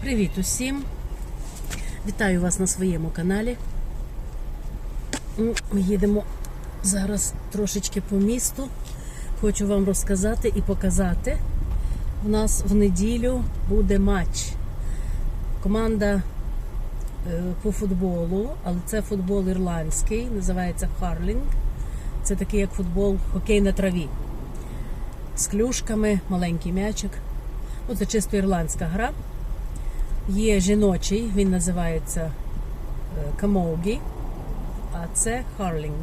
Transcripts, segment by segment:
Привіт усім! Вітаю вас на своєму каналі. Ну, Ми їдемо зараз трошечки по місту. Хочу вам розказати і показати. У нас в неділю буде матч. Команда е, по футболу, але це футбол ірландський, називається Харлінг. Це такий як футбол, хокей на траві. З клюшками, маленький м'ячик. Ну, це чисто ірландська гра. Є жіночий, він називається е, Камоугі, а це Харлінг.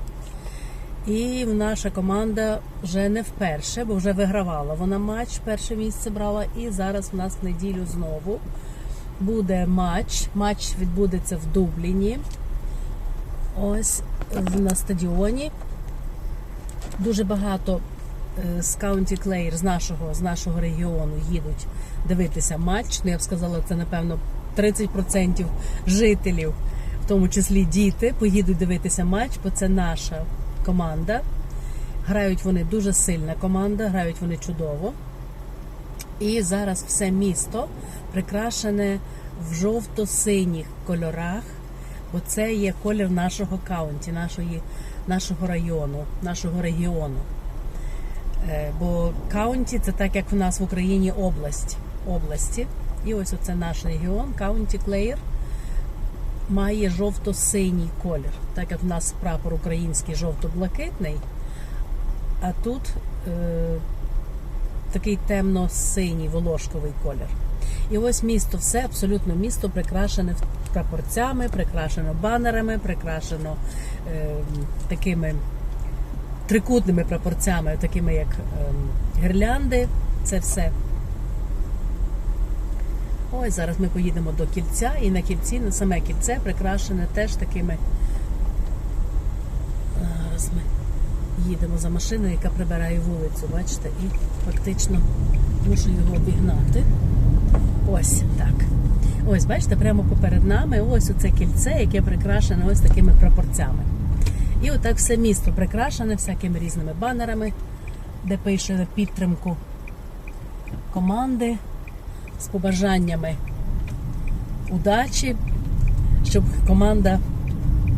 І наша команда вже не вперше, бо вже вигравала вона матч, перше місце брала. І зараз у нас в неділю знову буде матч. Матч відбудеться в Дубліні. Ось на стадіоні. Дуже багато з County Clare, з нашого, з нашого регіону їдуть дивитися матч. Ну, я б сказала, це напевно 30% жителів, в тому числі діти, поїдуть дивитися матч, бо це наша команда. Грають вони дуже сильна команда, грають вони чудово. І зараз все місто прикрашене в жовто-синіх кольорах, бо це є колір нашого каунті, нашої, нашого району, нашого регіону. Е, Бо каунті це так, як в нас в Україні область. області. І ось оце наш регіон, каунті Клеєр, має жовто-синій колір, так як в нас прапор український жовто-блакитний, а тут е, такий темно-синій волошковий колір. І ось місто, все абсолютно місто прикрашене прапорцями, прикрашено банерами, прикрашено е, такими трикутними прапорцями, такими як ем, гірлянди. Це все. Ось зараз ми поїдемо до кільця, і на кільці, на саме кільце прикрашене теж такими. Зараз ми їдемо за машиною, яка прибирає вулицю, бачите, і фактично мушу його обігнати. Ось так. Ось, бачите, прямо поперед нами ось оце кільце, яке прикрашене ось такими прапорцями. І отак все місто прикрашене всякими різними банерами, де пише на підтримку команди з побажаннями удачі, щоб команда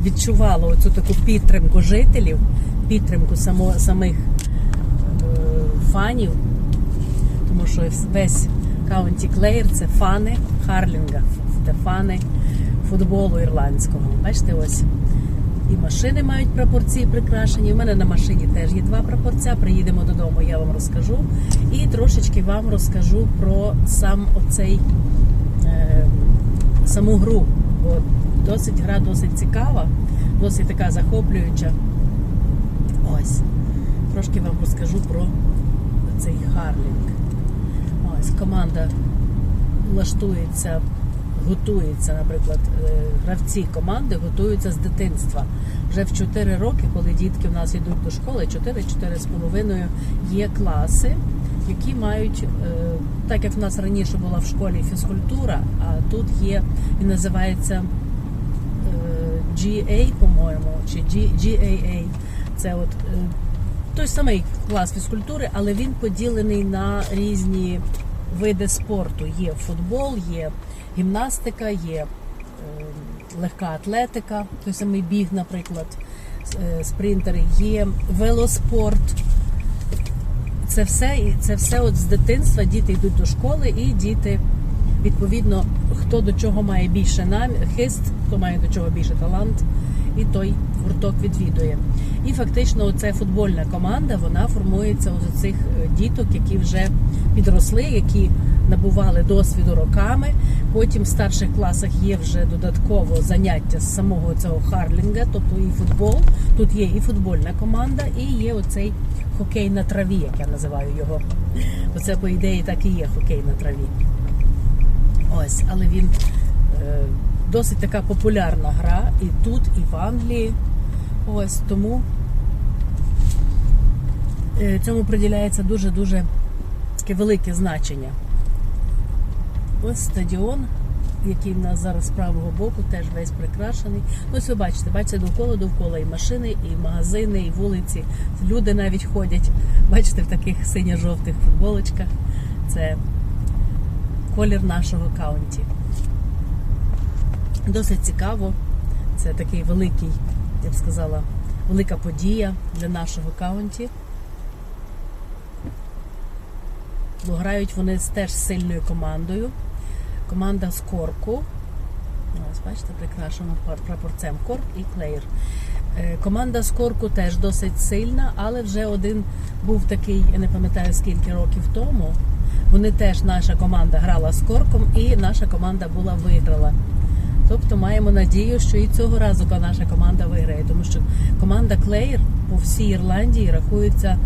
відчувала оцю таку підтримку жителів, підтримку само, самих е, фанів, тому що весь Каунті Клеєр це фани Харлінга, це фани футболу ірландського. Бачите, ось і машини мають прапорці прикрашені. У мене на машині теж є два прапорця. Приїдемо додому, я вам розкажу. І трошечки вам розкажу про сам оцей е, саму гру. Бо досить гра досить цікава, досить така захоплююча. Ось. Трошки вам розкажу про цей Харлінг. Ось команда влаштується, готується, наприклад, е, гравці команди готуються з дитинства. Вже в 4 роки, коли дітки в нас йдуть до школи, 4-4 з половиною є класи, які мають, е, так як в нас раніше була в школі фізкультура, а тут є, він називається е, GA, по-моєму, чи GAA. Це от той самий клас фізкультури, але він поділений на різні види спорту. Є футбол, є гімнастика, є е, легка атлетика, той самий біг, наприклад, е, спринтери, є велоспорт. Це все, це все от з дитинства. Діти йдуть до школи, і діти, відповідно, хто до чого має більше хист, хто має до чого більше талант, і той гурток відвідує. І фактично, ця футбольна команда вона формується з цих е, діток, які вже підросли, які набували досвіду роками. Потім в старших класах є вже додатково заняття з самого цього харлінга, тобто і футбол. Тут є і футбольна команда, і є оцей хокей на траві, як я називаю його. Бо це, по ідеї, так і є хокей на траві. Ось, але він е, досить така популярна гра і тут, і в Англії. Ось тому е, цьому приділяється дуже-дуже таке велике значення. Ось стадіон, який в нас зараз з правого боку, теж весь прикрашений. Ну, Ось ви бачите, бачите, довкола довкола і машини, і магазини, і вулиці. Люди навіть ходять, бачите, в таких синьо-жовтих футболочках. Це колір нашого каунті. Досить цікаво. Це такий великий, я б сказала, велика подія для нашого каунті. Бо грають вони з теж сильною командою. Команда з Корку. Ось, бачите, прикрашено прапорцем Корк і Клеєр. Е, Команда з Корку теж досить сильна, але вже один був такий, я не пам'ятаю скільки років тому. Вони теж, наша команда грала з Корком, і наша команда була виграла. Маємо надію, що і цього разу наша команда виграє, тому що команда Клеєр по всій Ірландії рахується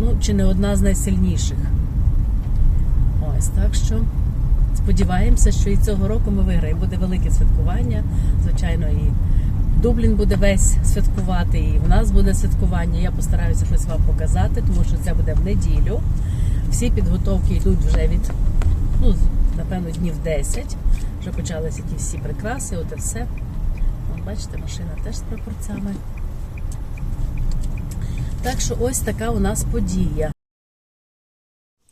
ну, чи не одна з найсильніших. Ось так що сподіваємося, що і цього року ми виграємо. Буде велике святкування. Звичайно, і Дублін буде весь святкувати, і в нас буде святкування. Я постараюся щось вам показати, тому що це буде в неділю. Всі підготовки йдуть вже від, ну, напевно, днів 10. Вже почалися ті всі прикраси, от і все. Вон, бачите, машина теж з прапорцями. Так що ось така у нас подія.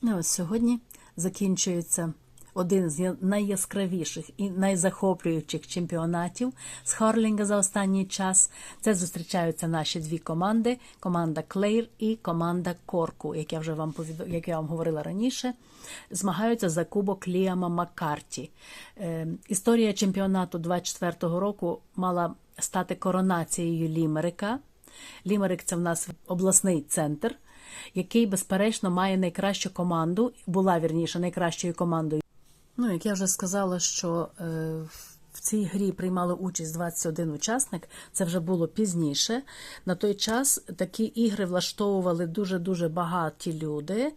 Ну, ось сьогодні закінчується один з найяскравіших і найзахоплюючих чемпіонатів з Харлінга за останній час. Це зустрічаються наші дві команди: команда Клейр і команда Корку, як я вже вам повідо... як я вам говорила раніше. Змагаються за кубок Ліама Маккарті. Е, історія чемпіонату 24-го року мала стати коронацією Лімерика. Лімерик це в нас обласний центр, який, безперечно, має найкращу команду, була вірніше найкращою командою. Ну, як я вже сказала, що е, в цій грі приймали участь 21 учасник, це вже було пізніше. На той час такі ігри влаштовували дуже-дуже багаті люди,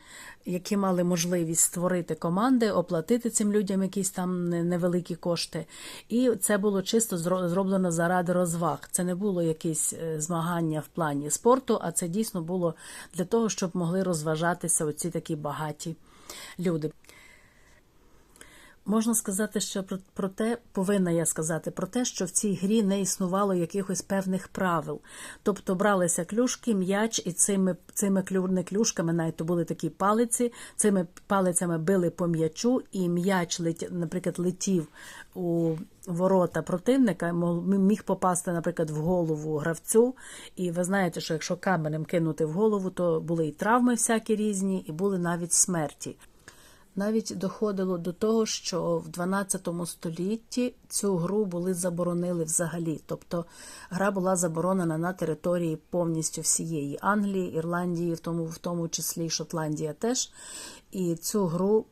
які мали можливість створити команди, оплатити цим людям якісь там невеликі кошти. І це було чисто зроблено заради розваг. Це не було якісь е, змагання в плані спорту, а це дійсно було для того, щоб могли розважатися оці такі багаті люди. Можна сказати, що про, про те, повинна я сказати, про те, що в цій грі не існувало якихось певних правил. Тобто бралися клюшки, м'яч, і цими, цими клю, не клюшками, навіть то були такі палиці, цими палицями били по м'ячу, і м'яч, наприклад, летів у ворота противника, міг попасти, наприклад, в голову гравцю. І ви знаєте, що якщо каменем кинути в голову, то були і травми всякі різні, і були навіть смерті. Навіть доходило до того, що в 12 столітті цю гру були заборонили взагалі. Тобто гра була заборонена на території повністю всієї Англії, Ірландії, в тому, в тому числі Шотландія теж. І цю гру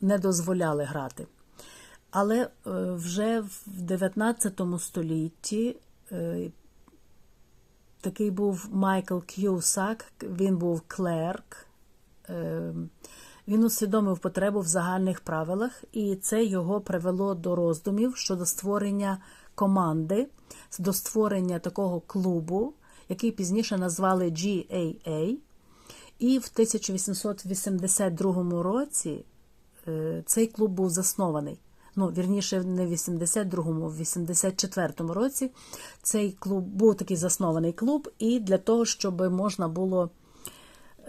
не дозволяли грати. Але е, вже в 19 столітті е, такий був Майкл К'юсак, він був клерк. Він усвідомив потребу в загальних правилах, і це його привело до роздумів щодо створення команди, до створення такого клубу, який пізніше назвали GAA. І в 1882 році е, цей клуб був заснований. Ну, вірніше, не в 82-му, в 84-му році цей клуб був такий заснований клуб, і для того, щоб можна було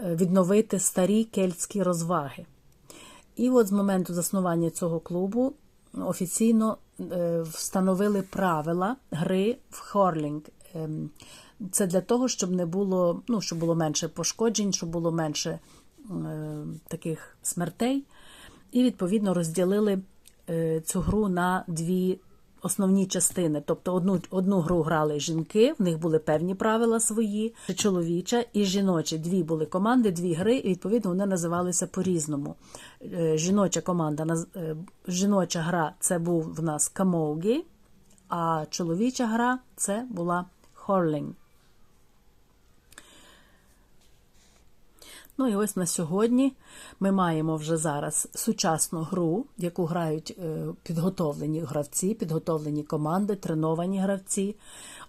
відновити старі кельтські розваги. І от з моменту заснування цього клубу офіційно е, встановили правила гри в хорлінг. Ем, Це для того, щоб не було, ну, щоб було менше пошкоджень, щоб було менше е, таких смертей. І відповідно розділили е, цю гру на дві основні частини. Тобто одну, одну гру грали жінки, в них були певні правила свої, чоловіча і жіночі. Дві були команди, дві гри, і відповідно вони називалися по-різному. Е, Жіноча команда, е, жіноча гра це був в нас камоугі, а чоловіча гра це була хорлінг. Ну і ось на сьогодні ми маємо вже зараз сучасну гру, яку грають е, підготовлені гравці, підготовлені команди, треновані гравці.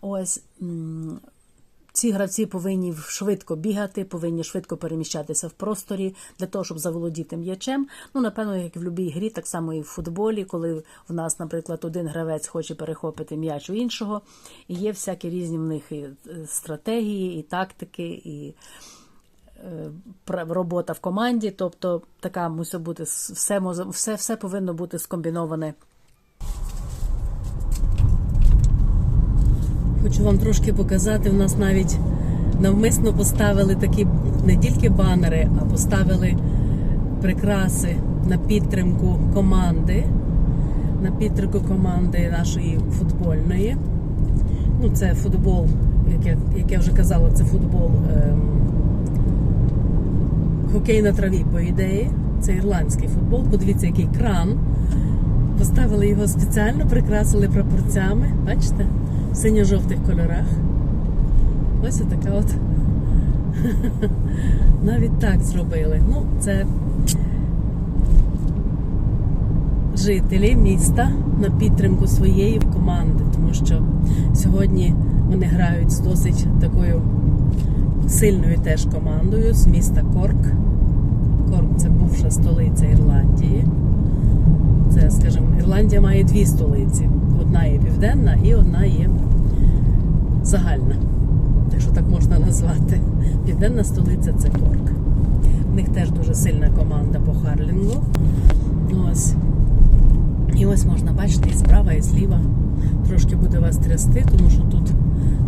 Ось ці гравці повинні швидко бігати, повинні швидко переміщатися в просторі для того, щоб заволодіти м'ячем. Ну, напевно, як і в будь-якій грі, так само і в футболі, коли в нас, наприклад, один гравець хоче перехопити м'яч у іншого, і є всякі різні в них і е, стратегії, і тактики, і робота в команді. Тобто така мусить бути все, все, все повинно бути скомбіноване. Хочу вам трошки показати. У нас навіть навмисно поставили такі не тільки банери, а поставили прикраси на підтримку команди. На підтримку команди нашої футбольної. Ну, це футбол, як я, як я вже казала, це футбол ем, хокей на траві, по ідеї. Це ірландський футбол. Подивіться, який кран. Поставили його спеціально, прикрасили прапорцями. Бачите? В синьо-жовтих кольорах. Ось така от. Навіть так зробили. Ну, це жителі міста на підтримку своєї команди, тому що сьогодні вони грають з досить такою сильною теж командою з міста Корк. Корк це бувша столиця Ірландії. Це, скажімо, Ірландія має дві столиці. Одна є південна і одна є загальна. Якщо так можна назвати. Південна столиця це Корк. В них теж дуже сильна команда по Харлінгу. Ось. І ось можна бачити і справа, і зліва. Трошки буде вас трясти, тому що тут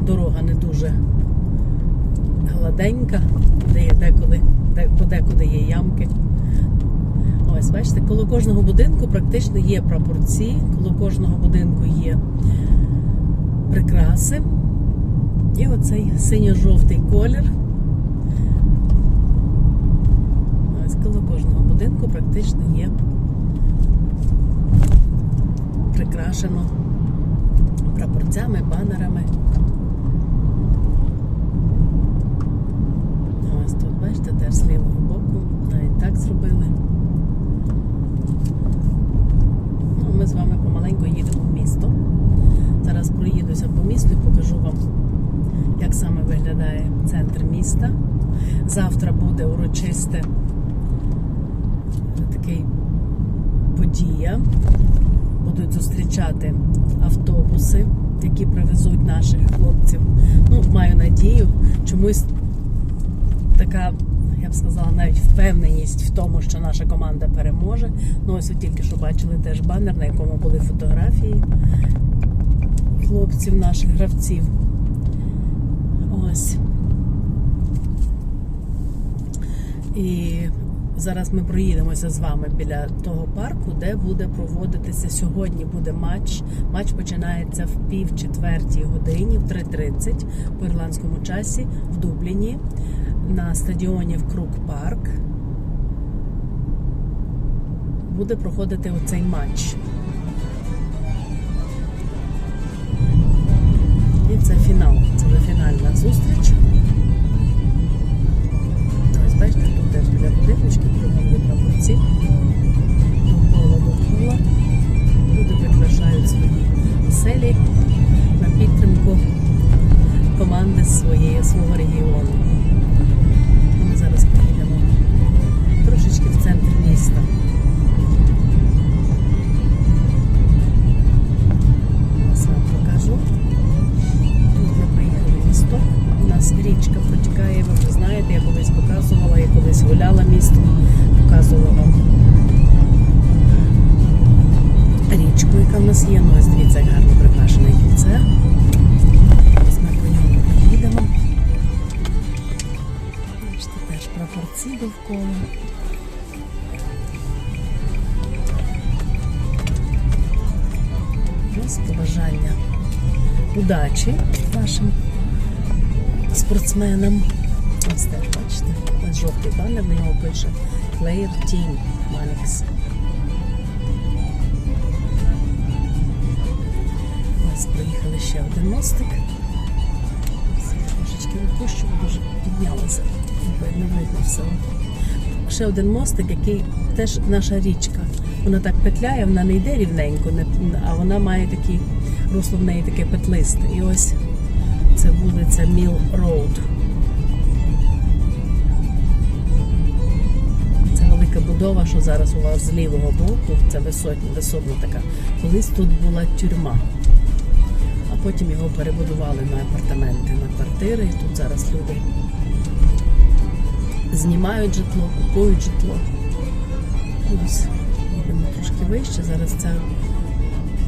дорога не дуже гладенька, де є деколи, де, подекуди є ямки. Ось, бачите, коло кожного будинку практично є прапорці, коло кожного будинку є прикраси. І оцей синьо-жовтий колір. Ось коло кожного будинку практично є прикрашено прапорцями, банерами. Ось тут, бачите, теж з лівого боку. Навіть так зробили. Ну, ми з вами помаленьку їдемо в місто. Зараз проїдуся по місту і покажу вам, як саме виглядає центр міста. Завтра буде урочисте такий подія. Будуть зустрічати автобуси, які привезуть наших хлопців. Ну, маю надію, чомусь така, я б сказала, навіть впевненість в тому, що наша команда переможе. Ну, ось ви тільки що бачили теж банер, на якому були фотографії хлопців, наших гравців. Ось. І зараз ми проїдемося з вами біля того парку, де буде проводитися сьогодні. Буде матч. Матч починається в пів четвертій годині, в 3.30 по ірландському часі в Дубліні на стадіоні в Крук Парк. Буде проходити оцей матч. І це фінал. Це вже фінальна зустріч. Ось бачите, тут теж біля будиночки, кругом є прапорці. Довкола довкола. Люди прикрашають свої оселі на підтримку команди своєї, свого регіону. Центр спортсменам. Ось теж бачите, ось жовтий банер, на нього пише Player Team Manix. Ось проїхали ще один мостик. Трошечки відпущу, бо дуже піднялося. Не видно все. Ще один мостик, який теж наша річка. Вона так петляє, вона не йде рівненько, а вона має такі русло в неї таке петлисте. І ось це вулиця Міл Роуд. Це велика будова, що зараз у вас з лівого боку. Це висотня, висотна така. Колись тут була тюрма. А потім його перебудували на апартаменти, на квартири. І тут зараз люди знімають житло, купують житло. Ось, їдемо трошки вище. Зараз це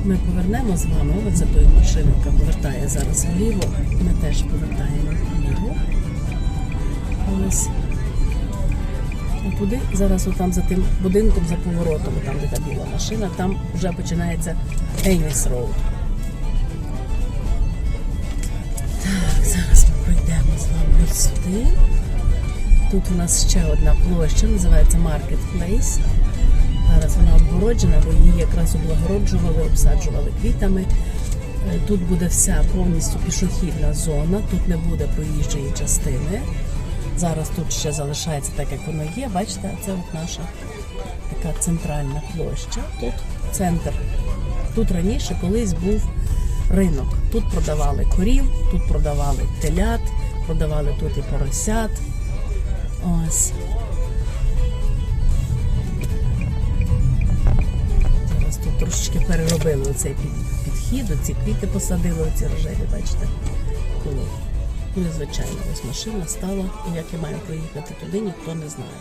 ми повернемо з вами. За тою машиною, яка повертає зараз вліво. Ми теж повертаємо вліво. Ось. А туди, зараз отам за тим будинком, за поворотом, там де та біла машина, там вже починається Ейніс Роуд. Так, зараз ми пройдемо з вами сюди. Тут у нас ще одна площа, називається Marketplace. Зараз вона обгороджена, бо її якраз облагороджували, обсаджували квітами. Е, Тут буде вся повністю пішохідна зона, тут не буде проїжджої частини. Зараз тут ще залишається так, як воно є. Бачите, це от наша така центральна площа. Тут центр. Тут раніше колись був ринок. Тут продавали корів, тут продавали телят, продавали тут і поросят. Ось. Трошечки переробили оцей під- підхід, оці квіти посадили, оці рожеві, бачите, коло. Ну, і ось машина стала, і як я маю проїхати туди, ніхто не знає.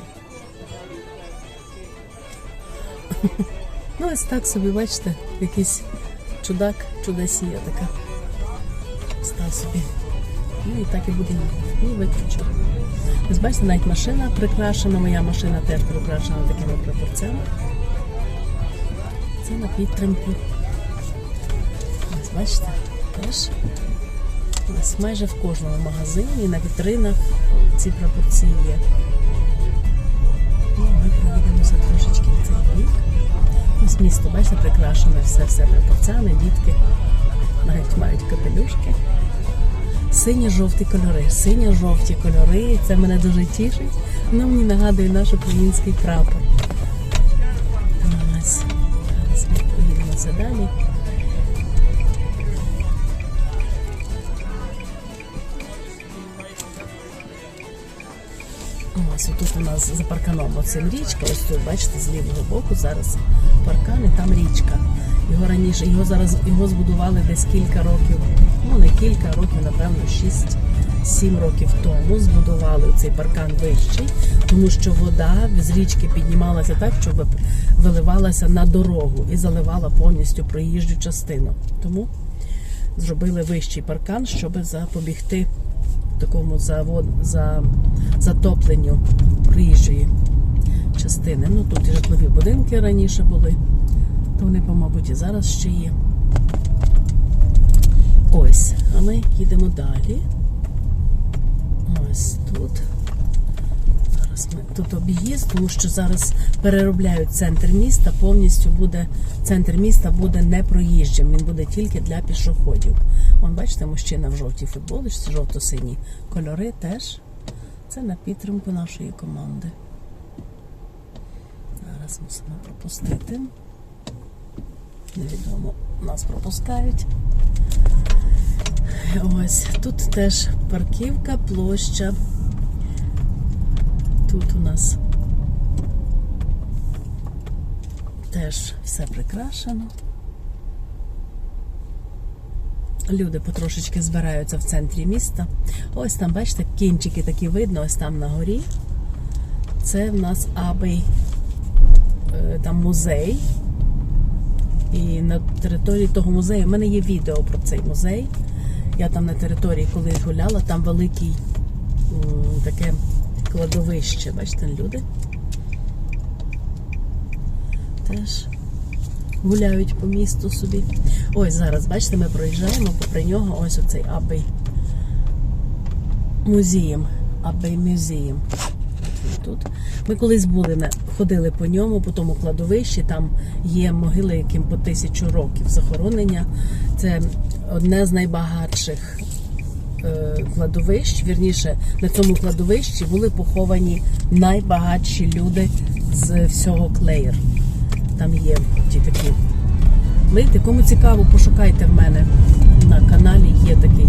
Ну, ось так собі, бачите, якийсь чудак, чудосія така. Став собі. Ну і так і буде їхати. І виключив. Ось бачите, навіть машина прикрашена, моя машина теж прикрашена такими прапорцями. Це на підтримку. Ось бачите, теж. Ось майже в кожному магазині, на вітринах ці прапорці є. І ми проїдемо за трошечки в цей бік. Ось місто, бачите, прикрашене все-все прапорцями, дітки навіть мають капелюшки. Синьо-жовті кольори, синьо-жовті кольори, це мене дуже тішить. Воно мені нагадує наш український прапор. Далі. Ось тут у нас за парканом оцим річка. Ось тут, бачите, з лівого боку зараз паркан і там річка. Його раніше, його зараз його збудували десь кілька років, ну не кілька років, напевно, 6-7 років тому збудували цей паркан вищий, тому що вода з річки піднімалася так, що виливалася на дорогу і заливала повністю проїжджу частину. Тому зробили вищий паркан, щоб запобігти такому завод, за, затопленню проїжджої частини. Ну тут і житлові будинки раніше були, то вони, мабуть, і зараз ще є. Ось, а ми їдемо далі. Ось тут. Зараз ми тут об'їзд, тому що зараз переробляють центр міста. Повністю буде центр міста буде не проїжджим, він буде тільки для пішоходів. Вон, бачите, мужчина в жовтій футболочці, жовто-сині кольори теж. Це на підтримку нашої команди. Зараз мусимо пропустити. Невідомо, нас пропускають. Ось тут теж парківка, площа. Тут у нас теж все прикрашено. Люди потрошечки збираються в центрі міста. Ось там, бачите, кінчики такі видно, ось там на горі. Це в нас Абей е, там музей. І на території того музею в мене є відео про цей музей. Я там на території, коли гуляла, там великий таке кладовище. Бачите, люди теж гуляють по місту собі. Ось зараз, бачите, ми проїжджаємо попри нього ось оцей Абей музеєм. Абей музеєм. Тут. Ми колись були ходили по ньому, по тому кладовищі. Там є могили, яким по тисячу років захоронення. Це одне з найбагатших е, кладовищ. Вірніше, на цьому кладовищі були поховані найбагатші люди з всього Клеєр. Там є ті такі. Видите, кому цікаво, пошукайте в мене на каналі є такий.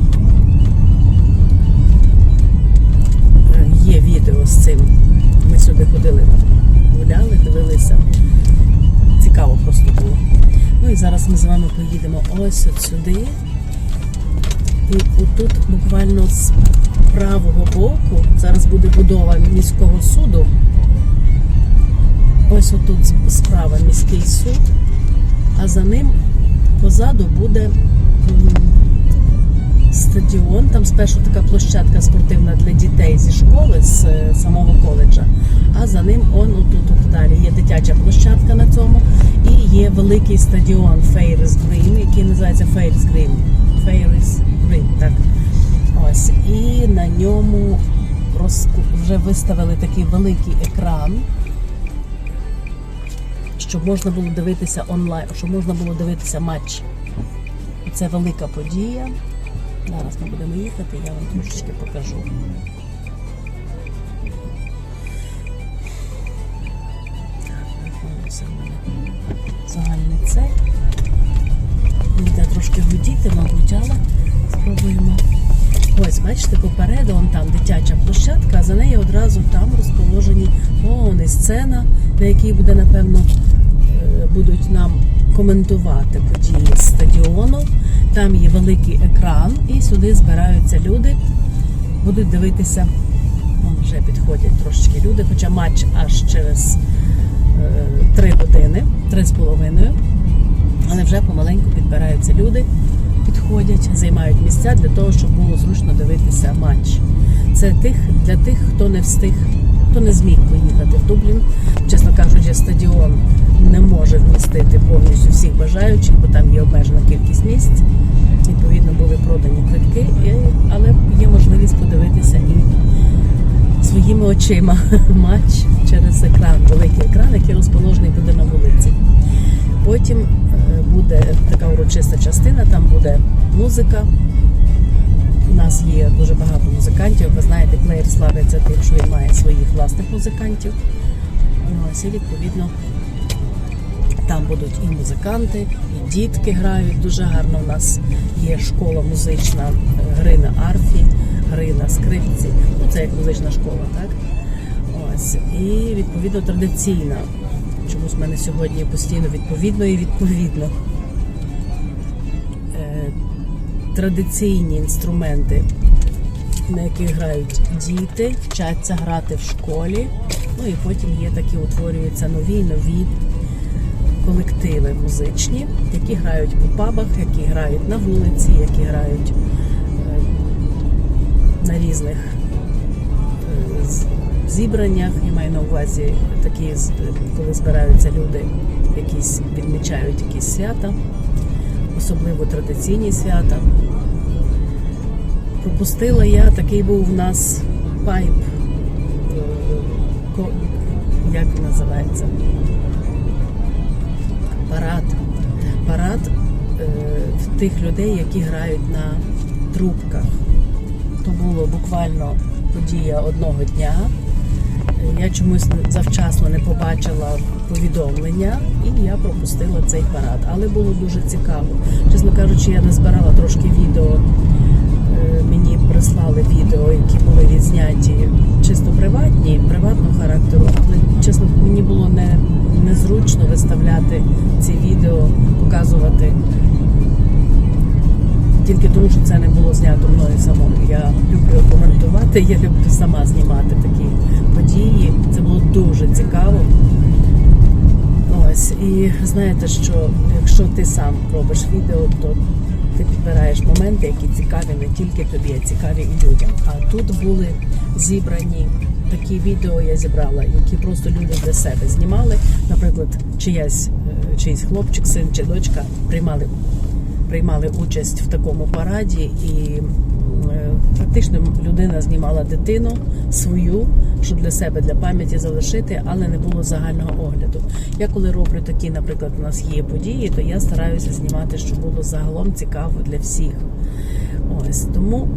Є відео з цим. Ми сюди ходили, гуляли, дивилися. Цікаво просто було. Ну і зараз ми з вами поїдемо ось от сюди. І отут буквально з правого боку зараз буде будова міського суду. Ось отут справа міський суд, а за ним позаду буде стадіон. Там спершу така площадка спортивна для дітей зі школи, з е, самого коледжа. А за ним он отут от далі є дитяча площадка на цьому. І є великий стадіон Ferris Green, який називається Ferris Green. Ferris Green, так. Ось. І на ньому розку- вже виставили такий великий екран щоб можна було дивитися онлайн, щоб можна було дивитися матч. Це велика подія. Зараз ми будемо їхати, я вам трошечки покажу. Загальний цей. Буде трошки гудіти, мабуть, але спробуємо. Ось, бачите, попереду вон там дитяча площадка, а за нею одразу там розположені і сцена, на якій буде, напевно, е, будуть нам коментувати події стадіону. Там є великий екран, і сюди збираються люди, будуть дивитися. Вон вже підходять трошечки люди, хоча матч аж через е, три години, три з половиною. Але вже помаленьку підбираються люди, підходять, займають місця для того, щоб було зручно дивитися матч. Це тих для тих, хто не встиг, хто не зміг поїхати в Дублін. Чесно кажучи, стадіон може вмістити повністю всіх бажаючих, бо там є обмежена кількість місць. Відповідно, були продані квитки, але є можливість подивитися і своїми очима матч через екран, великий екран, який розположений буде на вулиці. Потім е, буде така урочиста частина, там буде музика. У нас є дуже багато музикантів. Ви знаєте, Клеєр славиться тим, що він має своїх власних музикантів. Ось, і відповідно там будуть і музиканти, і дітки грають. Дуже гарно у нас є школа музична е, гри на арфі, гри на скрипці. Ну, це як музична школа, так? Ось. І відповідно традиційна. Чомусь в мене сьогодні постійно відповідно і відповідно. Е, Традиційні інструменти, на яких грають діти, вчаться грати в школі. Ну і потім є такі, утворюються нові нові колективи музичні, які грають по пабах, які грають на вулиці, які грають е, на різних е, зібраннях. Я маю на увазі такі, коли збираються люди, якісь відмічають якісь свята, особливо традиційні свята. Пропустила я, такий був в нас пайп, е, як називається? Парад. Парад е, тих людей, які грають на трубках. То було буквально подія одного дня. Я чомусь завчасно не побачила повідомлення, і я пропустила цей парад. Але було дуже цікаво. Чесно кажучи, я назбирала трошки відео. Е, Мені прислали відео, які були відзняті чисто приватні, приватного характеру. Але чесно, мені було не, незручно виставляти ці відео, показувати тільки тому, що це не було знято мною самою. Я люблю коментувати, я люблю сама знімати такі події. Це було дуже цікаво. Ось, і знаєте, що якщо ти сам робиш відео, то ти підбираєш моменти, які цікаві не тільки тобі, а цікаві і людям. А тут були зібрані такі відео, я зібрала, які просто люди для себе знімали. Наприклад, чиясь, е, чийсь хлопчик, син чи дочка приймали приймали участь в такому параді, і е, фактично людина знімала дитину свою, щоб для себе для пам'яті залишити, але не було загального огляду. Я коли роблю такі, наприклад, у нас є події, то я стараюся знімати, щоб було загалом цікаво для всіх. Ось тому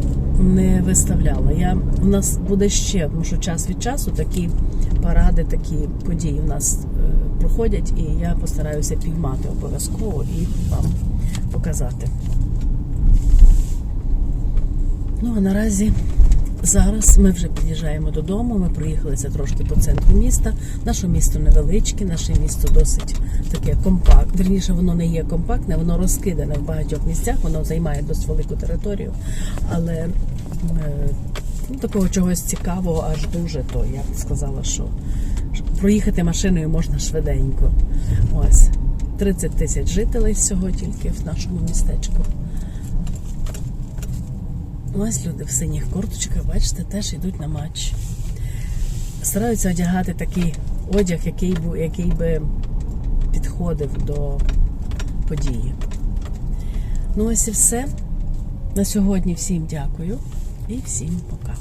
не виставляла. Я у нас буде ще, тому що час від часу такі паради, такі події у нас е, проходять, і я постараюся піймати обов'язково і вам показати. Ну а наразі Зараз ми вже під'їжджаємо додому. Ми проїхалися трошки по центру міста. Наше місто невеличке, наше місто досить таке компактне. Вірніше, воно не є компактне, воно розкидане в багатьох місцях, воно займає досить велику територію. Але е, ну, такого чогось цікавого аж дуже, то я б сказала, що проїхати машиною можна швиденько. Ось 30 тисяч жителей всього тільки в нашому містечку. Ось люди в синіх курточках, бачите, теж йдуть на матч. Стараються одягати такий одяг, який, би, який би підходив до події. Ну, ось і все. На сьогодні всім дякую і всім пока.